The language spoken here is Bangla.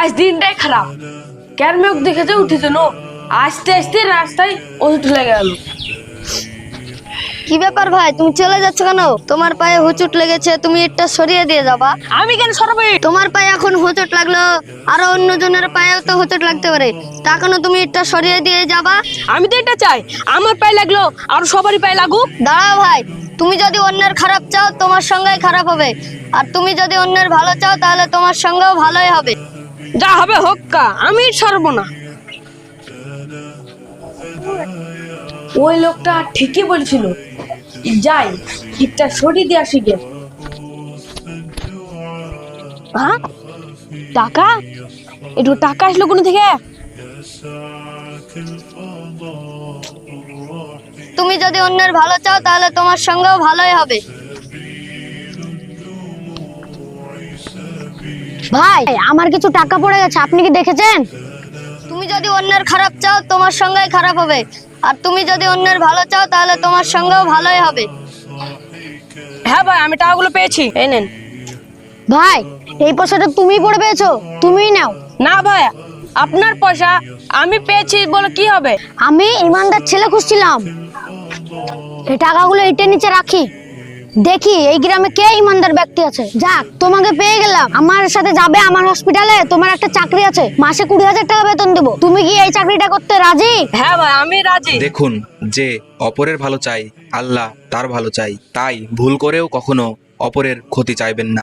আজ দিনটাই খারাপ কেন মুখ দেখেছে উঠেছে নো আস্তে আস্তে রাস্তায় ওষুধ লেগে গেল কি ব্যাপার ভাই তুমি চলে যাচ্ছ কেন তোমার পায়ে হুচুট লেগেছে তুমি এটা সরিয়ে দিয়ে যাবা আমি কেন সরাবো তোমার পায়ে এখন হুচুট লাগল আর অন্য জনের পায়েও তো হুচুট লাগতে পারে তা কেন তুমি এটা সরিয়ে দিয়ে যাবা আমি তো এটা চাই আমার পায়ে লাগল আর সবারই পায়ে লাগুক দাঁড়াও ভাই তুমি যদি অন্যের খারাপ চাও তোমার সঙ্গেই খারাপ হবে। আর তুমি যদি অন্যের ভালো চাও তাহলে তোমার সঙ্গেও ভালোই হবে। যা হবে হোক কা আমি সরবো না। ওই লোকটা ঠিকই বলছিল। যাই ঠিকটা সরিয়ে দিয়ে আসি গে হ্যাঁ টাকা? একটু টাকা আসলো কোনো থেকে? তুমি যদি অন্যের ভালো চাও তাহলে তোমার সঙ্গেও ভালোই হবে। ভাই আমার কিছু টাকা পড়ে গেছে আপনি কি দেখেছেন? তুমি যদি অন্যের খারাপ চাও তোমার সঙ্গেই খারাপ হবে। আর তুমি যদি অন্যের ভালো চাও তাহলে তোমার সঙ্গেও ভালোই হবে। হ্যাঁ ভাই আমি টাকাগুলো পেয়েছি এই নেন। ভাই এই পয়সাটা তুমি পড়ে পেয়েছ তুমিই নাও। না ভাই আপনার পয়সা আমি পেয়েছি বলে কি হবে? আমি ইমানদার ছেলে খুঁজছিলাম। এই টাকাগুলো এটে নিচে রাখি। দেখি এই গ্রামে কে ইমানদার ব্যক্তি আছে। যাক তোমাকে পেয়ে গেলাম। আমার সাথে যাবে আমার হসপিটালে তোমার একটা চাকরি আছে। মাসে কুড়ি হাজার টাকা বেতন দেবো। তুমি কি এই চাকরিটা করতে রাজি? হ্যাঁ ভাই আমি রাজি। দেখুন যে অপরের ভালো চাই আল্লাহ তার ভালো চাই। তাই ভুল করেও কখনো অপরের ক্ষতি চাইবেন না।